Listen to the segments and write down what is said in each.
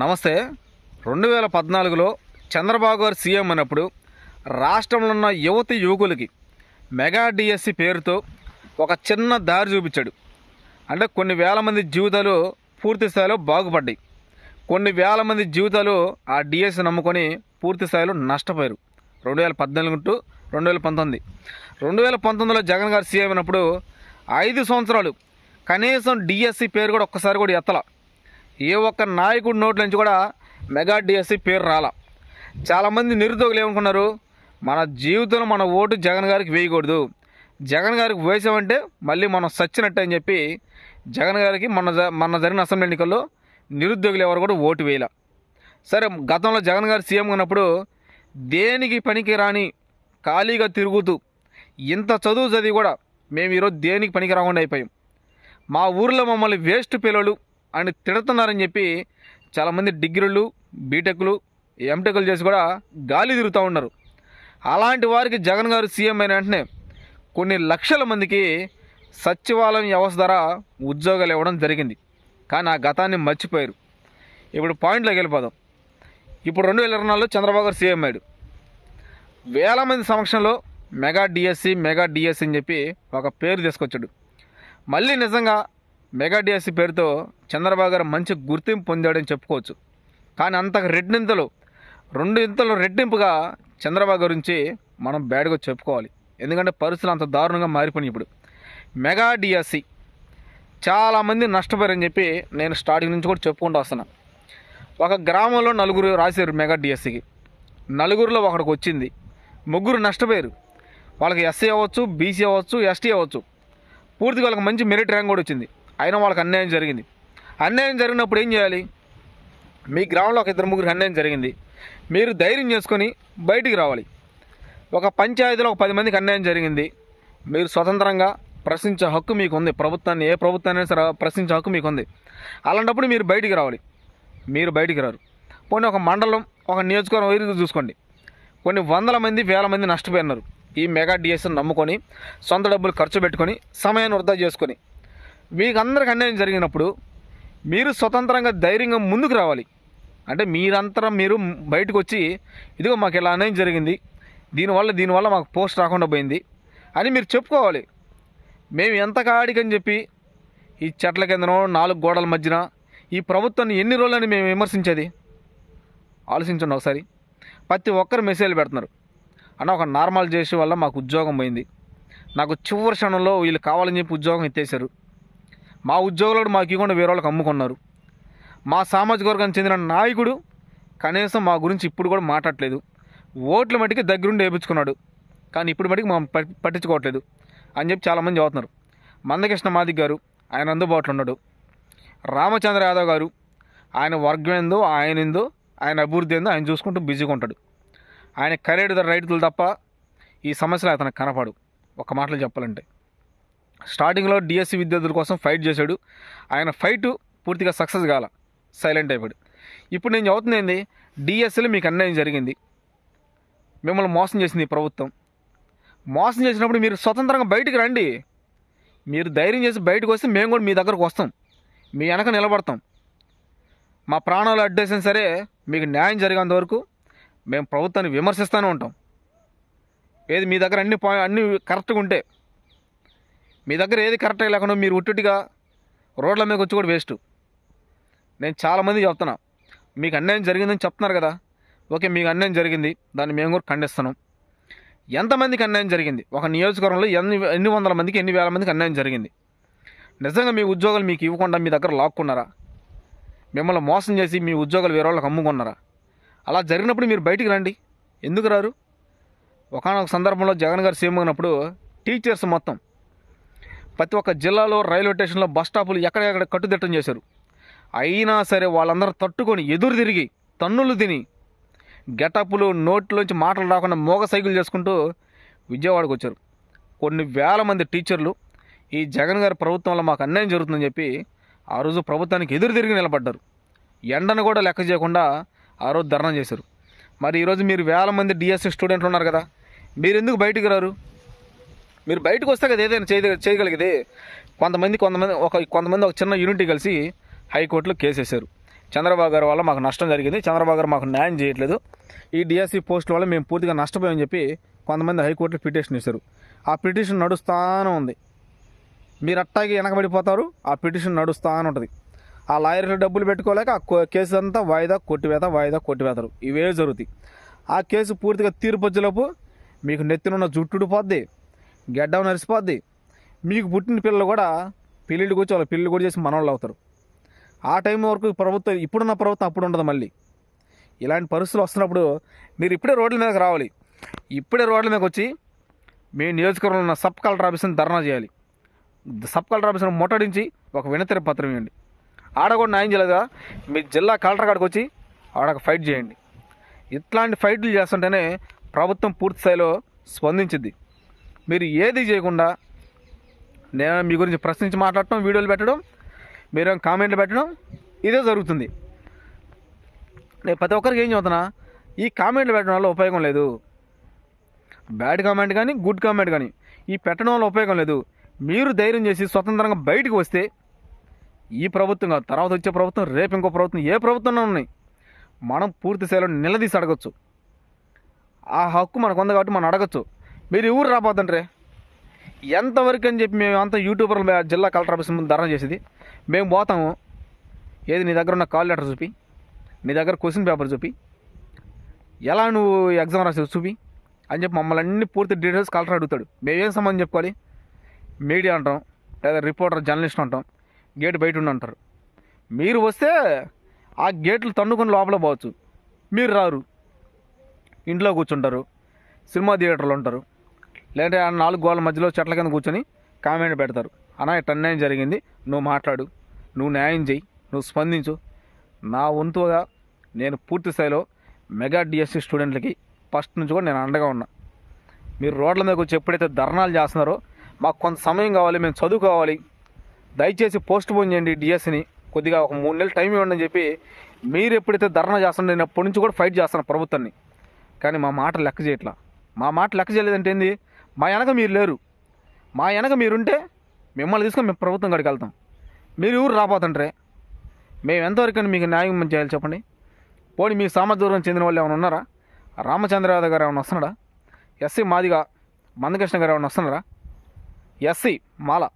నమస్తే. రెండు వేల పద్నాలుగులో చంద్రబాబు గారు సీఎం అయినప్పుడు రాష్ట్రంలో ఉన్న యువతి యువకులకి మెగా డిఎస్సి పేరుతో ఒక చిన్న దారి చూపించాడు. అంటే కొన్ని వేల మంది జీవితాలు పూర్తి స్థాయిలో బాగుపడ్డాయి. కొన్ని వేల మంది జీవితాలు ఆ డిఎస్సి నమ్ముకొని పూర్తి స్థాయిలో నష్టపోయారు. రెండు వేల పద్నాలుగు టు రెండు వేల పంతొమ్మిది. రెండు వేల పంతొమ్మిదిలో జగన్ గారు సీఎం అయినప్పుడు ఐదు సంవత్సరాలు కనీసం డిఎస్సి పేరు కూడా ఒక్కసారి కూడా ఎత్తల. ఏ ఒక్క నాయకుడి నోట్ల నుంచి కూడా మెగా డిఎస్సి పేరు రాల. చాలామంది నిరుద్యోగులు ఏమనుకున్నారు? మన జీవితంలో మన ఓటు జగన్ గారికి వేయకూడదు. జగన్ గారికి వేసామంటే మళ్ళీ మనం సచ్చినట్టు అని చెప్పి జగన్ గారికి మన మన జరిగిన అసెంబ్లీ ఎన్నికల్లో నిరుద్యోగులు ఎవరు కూడా ఓటు వేయలే. సరే గతంలో జగన్ గారు సీఎం ఉన్నప్పుడు దేనికి పనికి రాని ఖాళీగా తిరుగుతూ ఇంత చదువు చదివి కూడా మేము ఈరోజు దేనికి పనికి రాకుండా అయిపోయాం. మా ఊర్లో మమ్మల్ని వేస్ట్ పిల్లలు అని తిడుతున్నారని చెప్పి చాలామంది డిగ్రీలు బీటెక్లు ఎంటెక్లు చేసి కూడా గాలి తిరుగుతూ ఉన్నారు. అలాంటి వారికి జగన్ గారు సీఎం అయిన వెంటనే కొన్ని లక్షల మందికి సచివాలయం వ్యవస్థ ద్వారా ఉద్యోగాలు ఇవ్వడం జరిగింది. కానీ ఆ గతాన్ని మర్చిపోయారు. ఇప్పుడు పాయింట్లోకి వెళ్ళిపోదాం. ఇప్పుడు రెండు వేల ఇరవై నాలుగులో చంద్రబాబు గారు సీఎం అయ్యాడు. వేల మంది సమక్షంలో మెగా డిఎస్సి మెగా డిఎస్సి అని చెప్పి ఒక పేరు తీసుకొచ్చాడు. మళ్ళీ నిజంగా మెగా డిఎస్సి పేరుతో చంద్రబాబు గారు మంచి గుర్తింపు పొందాడని చెప్పుకోవచ్చు. కానీ అంతకు రెండింతలు రెండు ఇంతలు రెట్టింపుగా చంద్రబాబు గురించి మనం బ్యాడ్గా చెప్పుకోవాలి. ఎందుకంటే పరిస్థితులు అంత దారుణంగా మారిపోయినాయి ఇప్పుడు. మెగా డిఎస్సి చాలామంది నష్టపోయారని చెప్పి నేను స్టార్టింగ్ నుంచి కూడా చెప్పుకుంటూ వస్తున్నాను ఒక గ్రామంలో నలుగురు రాశారు మెగా డిఎస్సికి నలుగురిలో ఒకడికి వచ్చింది. ముగ్గురు నష్టపోయారు. వాళ్ళకి ఎస్సీ అవ్వచ్చు బీసీ అవ్వచ్చు ఎస్టీ అవ్వచ్చు. పూర్తిగా వాళ్ళకి మంచి మెరిట్ ర్యాంక్ కూడా వచ్చింది. అయినా వాళ్ళకి అన్యాయం జరిగింది. అన్యాయం జరిగినప్పుడు ఏం చేయాలి? మీ గ్రామంలో ఒక ఇద్దరు ముగ్గురు అన్యాయం జరిగింది. మీరు ధైర్యం చేసుకొని బయటికి రావాలి. ఒక పంచాయతీలో ఒక పది మందికి అన్యాయం జరిగింది. మీరు స్వతంత్రంగా ప్రశ్నించే హక్కు మీకు ఉంది ప్రభుత్వాన్ని ఏ ప్రభుత్వాన్ని సరే ప్రశ్నించే హక్కు మీకు ఉంది అలాంటప్పుడు మీరు బయటికి రావాలి. మీరు బయటికి రారు. పోనీ ఒక మండలం ఒక నియోజకవర్గం వైపు చూసుకోండి. కొన్ని వందల మంది వేల మంది నష్టపోయినారు. ఈ మెగా డిఎస్ని నమ్ముకొని సొంత డబ్బులు ఖర్చు పెట్టుకొని సమయాన్ని వృధా చేసుకొని. మీకు అందరికి అన్యాయం జరిగినప్పుడు మీరు స్వతంత్రంగా ధైర్యంగా ముందుకు రావాలి. అంటే మీరంతరం మీరు బయటకు వచ్చి ఇదిగో మాకు ఇలా అన్యాయం జరిగింది. దీనివల్ల దీనివల్ల మాకు పోస్ట్ రాకుండా పోయింది. అని మీరు చెప్పుకోవాలి. మేము ఎంత కాడికని చెప్పి ఈ చెట్ల కిందనో నాలుగు గోడల మధ్యన ఈ ప్రభుత్వాన్ని ఎన్ని రోజులని మేము విమర్శించేది? ఆలోచించండి ఒకసారి. ప్రతి ఒక్కరు మెసేజ్ పెడుతున్నారు. అన్న ఒక నార్మల్ చేసే వల్ల మాకు ఉద్యోగం పోయింది. నాకు చివరి క్షణంలో వీళ్ళు కావాలని చెప్పి ఉద్యోగం ఎత్తేసారు మా ఉద్యోగులు మాకు ఇవ్వకుండా వేరే వాళ్ళకి అమ్ముకున్నారు. మా సామాజిక వర్గానికి చెందిన నాయకుడు కనీసం మా గురించి ఇప్పుడు కూడా మాట్లాడలేదు ఓట్ల మటుకి దగ్గరుండి వేయించుకున్నాడు కానీ ఇప్పుడు మటుకు మా పట్టించుకోవట్లేదు అని చెప్పి చాలామంది చదువుతున్నారు. మందకృష్ణ మాదిక్ గారు ఆయన అందుబాటులో ఉన్నాడు. రామచంద్ర యాదవ్ గారు ఆయన వర్గం ఏందో ఆయన ఏందో ఆయన అభివృద్ధి ఏందో ఆయన చూసుకుంటూ బిజీగా ఉంటాడు. ఆయన కరేడు రైతులు తప్ప ఈ సమస్యలు అతనికి కనపడు. ఒక మాటలో చెప్పాలంటే స్టార్టింగ్లో డిఎస్సి విద్యార్థుల కోసం ఫైట్ చేశాడు. ఆయన ఫైట్ పూర్తిగా సక్సెస్ కాల. సైలెంట్ అయిపోయాడు. ఇప్పుడు నేను చదువుతుంది ఏంది? డిఎస్సిలో మీకు అన్యాయం జరిగింది. మిమ్మల్ని మోసం చేసింది ప్రభుత్వం. మోసం చేసినప్పుడు మీరు స్వతంత్రంగా బయటికి రండి. మీరు ధైర్యం చేసి బయటకు వస్తే మేము కూడా మీ దగ్గరకు వస్తాం. మీ వెనక నిలబడతాం. మా ప్రాణాలు అడ్డేసినా సరే మీకు న్యాయం జరిగేంత వరకు మేము ప్రభుత్వాన్ని విమర్శిస్తూనే ఉంటాం. ఏది మీ దగ్గర అన్ని పాయి అన్ని కరెక్ట్గా ఉంటే మీ దగ్గర ఏది కరెక్ట్గా లేకుండా మీరు ఉట్టుటిగా రోడ్ల మీద వచ్చి కూడా వేస్ట్ నేను చాలామంది చెప్తున్నా మీకు అన్యాయం జరిగిందని చెప్తున్నారు కదా. ఓకే మీకు అన్యాయం జరిగింది దాన్ని మేము కూడా ఖండిస్తున్నాం. ఎంతమందికి అన్యాయం జరిగింది? ఒక నియోజకవర్గంలో ఎన్ని ఎన్ని వందల మందికి ఎన్ని వేల మందికి అన్యాయం జరిగింది? నిజంగా మీ ఉద్యోగాలు మీకు ఇవ్వకుండా మీ దగ్గర లాక్కున్నారా? మిమ్మల్ని మోసం చేసి మీ ఉద్యోగాలు వేరే వాళ్ళకి అమ్ముకున్నారా? అలా జరిగినప్పుడు మీరు బయటికి రండి. ఎందుకు రారు? ఒకనొక సందర్భంలో జగన్ గారు సీఎం అయినప్పుడు టీచర్స్ మొత్తం ప్రతి ఒక్క జిల్లాలో రైల్వే స్టేషన్లో బస్ స్టాపులు ఎక్కడెక్కడ కట్టుదిట్టం చేశారు. అయినా సరే వాళ్ళందరూ తట్టుకొని ఎదురు తిరిగి తన్నులు తిని గెటప్పులు నోట్లోంచి మాటలు రాకుండా మోగ సైకిల్ చేసుకుంటూ విజయవాడకు వచ్చారు. కొన్ని వేల మంది టీచర్లు ఈ జగన్ గారి ప్రభుత్వంలో మాకు అన్యాయం జరుగుతుందని చెప్పి ఆ రోజు ప్రభుత్వానికి ఎదురు తిరిగి నిలబడ్డారు. ఎండను కూడా లెక్క చేయకుండా ఆ రోజు ధర్నా చేశారు. మరి ఈరోజు మీరు వేల మంది డిఎస్సి స్టూడెంట్లు ఉన్నారు కదా మీరు ఎందుకు బయటికి రారు? మీరు బయటకు వస్తే కదా ఏదైనా చేయ చేయగలిగేది. కొంతమంది కొంతమంది ఒక కొంతమంది ఒక చిన్న యూనిట్ కలిసి హైకోర్టులో కేసు వేశారు చంద్రబాబు గారు వల్ల మాకు నష్టం జరిగింది. చంద్రబాబు గారు మాకు న్యాయం చేయట్లేదు. ఈ డిఎస్సి పోస్టుల వల్ల మేము పూర్తిగా నష్టపోయామని చెప్పి కొంతమంది హైకోర్టులో పిటిషన్ ఇస్తారు ఆ పిటిషన్ నడుస్తానే ఉంది. మీరు అట్టాకి వెనకబడిపోతారు. ఆ పిటిషన్ నడుస్తానే ఉంటుంది. ఆ లాయర్లు డబ్బులు పెట్టుకోలేక ఆ కేసు అంతా వాయిదా కొట్టివేత వాయిదా కొట్టివేతారు ఇవే జరుగుతాయి. ఆ కేసు పూర్తిగా తీర్పు వచ్చేలోపు మీకు నెత్తినున్న జుట్టుడు పోద్ది. గెడ్డం నరిసిపోద్ది మీకు పుట్టిన పిల్లలు కూడా పెళ్ళిళ్ళకి వచ్చి వాళ్ళ పెళ్ళి కూడా చేసి మనవాళ్ళు అవుతారు. ఆ టైం వరకు ప్రభుత్వం ఇప్పుడున్న ప్రభుత్వం అప్పుడు ఉండదు మళ్ళీ. ఇలాంటి పరిస్థితులు వస్తున్నప్పుడు మీరు ఇప్పుడే రోడ్ల మీదకి రావాలి. ఇప్పుడే రోడ్ల మీదకి వచ్చి మీ నియోజకవర్గంలో ఉన్న సబ్ కలెక్టర్ ఆఫీస్ని ధర్నా చేయాలి. సబ్ కలెక్టర్ ఆఫీస్ని ముట్టడించి ఒక వినతిర పత్రం ఇవ్వండి. ఆడ కూడా న్యాయం చేయలేదా మీ జిల్లా కలెక్టర్ కాడికి వచ్చి ఆడకు ఫైట్ చేయండి. ఇట్లాంటి ఫైట్లు చేస్తుంటేనే ప్రభుత్వం పూర్తి స్థాయిలో స్పందించింది మీరు ఏది చేయకుండా నేను మీ గురించి ప్రశ్నించి మాట్లాడటం వీడియోలు పెట్టడం మీరు కామెంట్లు పెట్టడం ఇదే జరుగుతుంది. నేను ప్రతి ఒక్కరికి ఏం చెబుతున్నా ఈ కామెంట్లు పెట్టడం వల్ల ఉపయోగం లేదు. బ్యాడ్ కామెంట్ కానీ గుడ్ కామెంట్ కానీ ఈ పెట్టడం వల్ల ఉపయోగం లేదు. మీరు ధైర్యం చేసి స్వతంత్రంగా బయటికి వస్తే ఈ ప్రభుత్వం కాదు తర్వాత వచ్చే ప్రభుత్వం రేపు ఇంకో ప్రభుత్వం ఏ ప్రభుత్వంలో ఉన్నాయి? మనం పూర్తి స్థాయిలో నిలదీసి అడగచ్చు. ఆ హక్కు మనకు ఉంది కాబట్టి మనం అడగచ్చు. మీరు ఊరు రాబోతుండ్రే. ఎంతవరకు అని చెప్పి మేము అంతా యూట్యూబర్లు జిల్లా కలెక్టర్ ఆఫీస్ ముందు ధర్నా చేసేది. మేము పోతాము. ఏది నీ దగ్గర ఉన్న కాల్ లెటర్ చూపి. నీ దగ్గర క్వశ్చన్ పేపర్ చూపి. ఎలా నువ్వు ఎగ్జామ్ రాసేది చూపి. అని చెప్పి మమ్మల్ని అన్ని పూర్తి డీటెయిల్స్ కలెక్టర్ అడుగుతాడు. మేమేం సంబంధం చెప్పుకోవాలి? మీడియా అంటాం లేదా రిపోర్టర్ జర్నలిస్ట్ అంటాం. గేట్ బయట ఉండి అంటారు. మీరు వస్తే ఆ గేట్లు తన్నుకొని లోపల పోవచ్చు. మీరు రారు. ఇంట్లో కూర్చుంటారు. సినిమా థియేటర్లు ఉంటారు. లేదంటే ఆ నాలుగు గోళ్ళ మధ్యలో చెట్ల కింద కూర్చొని కామెంట్ పెడతారు. అన్నా ఇట్ట అన్యాయం జరిగింది. నువ్వు మాట్లాడు. నువ్వు న్యాయం చేయి నువ్వు స్పందించు. నా వంతుగా నేను పూర్తి స్థాయిలో మెగా డిఎస్సి స్టూడెంట్లకి ఫస్ట్ నుంచి కూడా నేను అండగా ఉన్నా. మీరు రోడ్ల మీదకి వచ్చి ఎప్పుడైతే ధర్నాలు చేస్తున్నారో మాకు కొంత సమయం కావాలి మేము చదువుకోవాలి. దయచేసి పోస్ట్ పోన్ చేయండి డిఎస్సిని కొద్దిగా ఒక మూడు నెలలు టైం ఇవ్వండి అని చెప్పి మీరు ఎప్పుడైతే ధర్నా చేస్తున్నారు నేను అప్పటి నుంచి కూడా ఫైట్ చేస్తాను ప్రభుత్వాన్ని. కానీ మా మాట లెక్క చేయట్లా. మా మాట లెక్క చేయలేదంటే ఏంది? మా వెనక మీరు లేరు. మా వెనక మీరుంటే మిమ్మల్ని తీసుకొని మేము ప్రభుత్వం కాడికి వెళ్తాం. మీరు ఊరు రాపోతుంటారే మేము ఎంతవరకు మీకు న్యాయం చేయాలి చెప్పండి. పోనీ మీ సామర్థ్యం చెందిన వాళ్ళు ఏమైనా ఉన్నారా? రామచంద్ర యాదవ్ గారు ఏమైనా వస్తున్నాడా? ఎస్సీ మాదిగా మందకృష్ణ గారు ఏమైనా వస్తున్నారా? ఎస్సీ మాల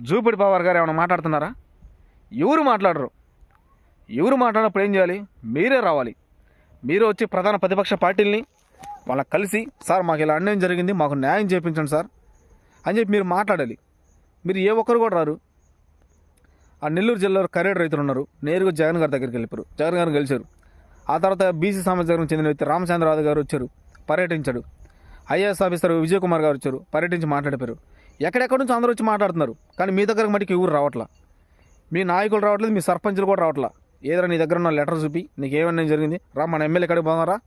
జూపిడి పవర్ గారు ఏమైనా మాట్లాడుతున్నారా? ఎవరు మాట్లాడరు? ఎవరు మాట్లాడినప్పుడు ఏం చేయాలి? మీరే రావాలి. మీరు వచ్చి ప్రధాన ప్రతిపక్ష పార్టీల్ని వాళ్ళకి కలిసి సార్ మాకు ఇలా అన్యాయం జరిగింది మాకు న్యాయం చేయించండి సార్ అని చెప్పి మీరు మాట్లాడాలి. మీరు ఏ ఒక్కరు కూడా రారు. ఆ నెల్లూరు జిల్లాలో కరేడు రైతులు ఉన్నారు. నేరుగా జగన్ గారి దగ్గరికి వెళ్ళిపోయారు. జగన్ గారు గెలిచారు. ఆ తర్వాత బీసీ సమాజం చెందిన వ్యక్తి రామచంద్రరావు గారు వచ్చారు పర్యటించాడు. ఐఏఎస్ ఆఫీసర్ విజయ్ కుమార్ గారు వచ్చారు పర్యటించి మాట్లాడిపోయారు. ఎక్కడెక్కడి నుంచి అందరూ వచ్చి మాట్లాడుతున్నారు కానీ మీ దగ్గరకు మటుకు ఎవరు రావట్లా. మీ నాయకులు రావట్లేదు మీ సర్పంచులు కూడా రావట్లా. ఏదైనా నీ దగ్గర ఉన్న లెటర్ చూపి నీకు ఏమన్నా జరిగింది? రా మన ఎమ్మెల్యే ఎక్కడికి పోదారా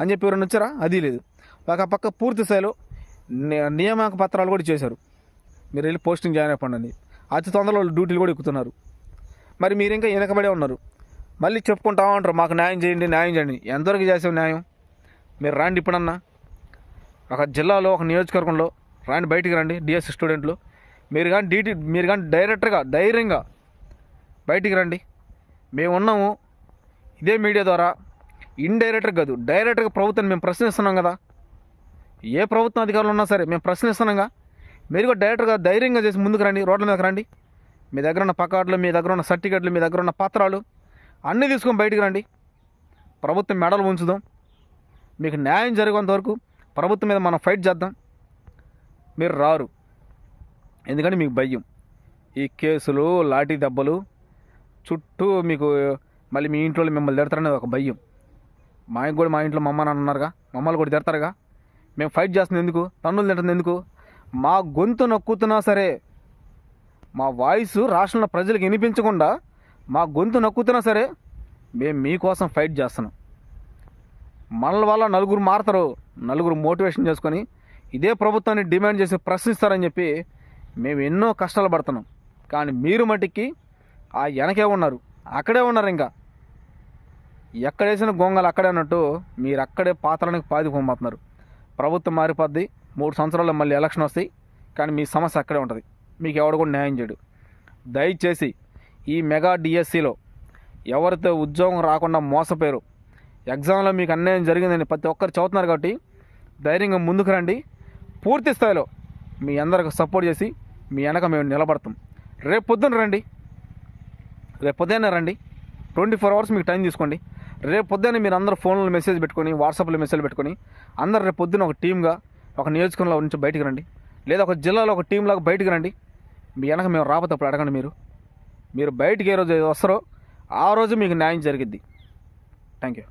అని చెప్పి ఎవరైనా వచ్చారా? అది లేదు. ఒక పక్క పూర్తి స్థాయిలో నియామక పత్రాలు కూడా చేశారు మీరు వెళ్ళి పోస్టింగ్ జాయిన్ అయిపోండి అని. అతి తొందరలో వాళ్ళు డ్యూటీలు కూడా ఎక్కుతున్నారు. మరి మీరు ఇంకా వెనకబడే ఉన్నారు. మళ్ళీ చెప్పుకుంటా ఉంటారు మాకు న్యాయం చేయండి న్యాయం చేయండి. ఎంతవరకు చేసాం న్యాయం? మీరు రాండి ఇప్పుడన్నా. ఒక జిల్లాలో ఒక నియోజకవర్గంలో రాండి బయటికి రండి డిఎస్ స్టూడెంట్లు. మీరు కానీ డీటీ మీరు కానీ డైరెక్ట్గా ధైర్యంగా బయటికి రండి. మేము ఉన్నాము ఇదే మీడియా ద్వారా ఇండైరెక్ట్గా కాదు డైరెక్ట్గా ప్రభుత్వాన్ని మేము ప్రశ్నిస్తున్నాం కదా. ఏ ప్రభుత్వ అధికారులు ఉన్నా సరే మేము ప్రశ్నిస్తున్నాంగా మీరు కూడా డైరెక్ట్గా ధైర్యంగా చేసి ముందుకు రండి రోడ్ల మీదకి రండి. మీ దగ్గర ఉన్న పకాట్లు మీ దగ్గర ఉన్న సర్టిఫికెట్లు మీ దగ్గర ఉన్న పత్రాలు అన్నీ తీసుకొని బయటికి రండి. ప్రభుత్వం మెడలు ఉంచుదాం. మీకు న్యాయం జరిగేంత వరకు ప్రభుత్వం మీద మనం ఫైట్ చేద్దాం. మీరు రారు. ఎందుకంటే మీకు భయం. ఈ కేసులు లాఠీ దెబ్బలు చుట్టూ మీకు మళ్ళీ మీ ఇంట్లో మిమ్మల్ని తిడతారనేది ఒక భయం. మా కూడా మా ఇంట్లో మమ్మ నాన్న ఉన్నారుగా. మమ్మల్ని కూడా తిడతారుగా. మేము ఫైట్ చేస్తుంది ఎందుకు? తన్నులు తింటుంది ఎందుకు? మా గొంతు నొక్కుతున్నా సరే మా వాయిస్ రాష్ట్రంలో ప్రజలకు వినిపించకుండా మా గొంతు నొక్కుతున్నా సరే మేము మీకోసం ఫైట్ చేస్తున్నాం. మనల వల్ల నలుగురు మారుతారు నలుగురు మోటివేషన్ చేసుకొని ఇదే ప్రభుత్వాన్ని డిమాండ్ చేసి ప్రశ్నిస్తారని చెప్పి మేము ఎన్నో కష్టాలు పడుతున్నాం. కానీ మీరు మటుకి ఆ వెనకే ఉన్నారు అక్కడే ఉన్నారు ఇంకా. ఎక్కడేసిన గొంగలు అక్కడే అన్నట్టు మీరు అక్కడే పాత్రలకు పాదిపోతున్నారు ప్రభుత్వం మారిపోద్ది మూడు సంవత్సరాల్లో మళ్ళీ ఎలక్షన్ వస్తాయి కానీ మీ సమస్య అక్కడే ఉంటుంది. మీకు ఎవడు కూడా న్యాయం చేయడు. దయచేసి ఈ మెగా డిఎస్సిలో ఎవరితో ఉద్యోగం రాకుండా మోసపోయారు. ఎగ్జామ్లో మీకు అన్యాయం జరిగిందని ప్రతి ఒక్కరు చదువుతున్నారు కాబట్టి ధైర్యంగా ముందుకు రండి. పూర్తి స్థాయిలో మీ అందరికి సపోర్ట్ చేసి మీ వెనక మేము నిలబడతాం. రేపు పొద్దున్న రండి. రేపు పొద్దున్న రండి. ట్వంటీ ఫోర్ అవర్స్ మీకు టైం తీసుకోండి. రేపు పొద్దున్న మీరు అందరూ ఫోన్లో మెసేజ్ పెట్టుకొని వాట్సాప్లో మెసేజ్ పెట్టుకొని అందరు రేపు పొద్దున్న ఒక టీమ్గా ఒక నియోజకవర్గంలో నుంచి బయటకు రండి. లేదా ఒక జిల్లాలో ఒక టీంలాగా బయటకు రండి. మీ వెనక మేము రాబోతప్పుడు అడగండి మీరు. మీరు బయటికి ఏ రోజు వస్తారో ఆ రోజు మీకు న్యాయం జరిగిద్ది. Thank you.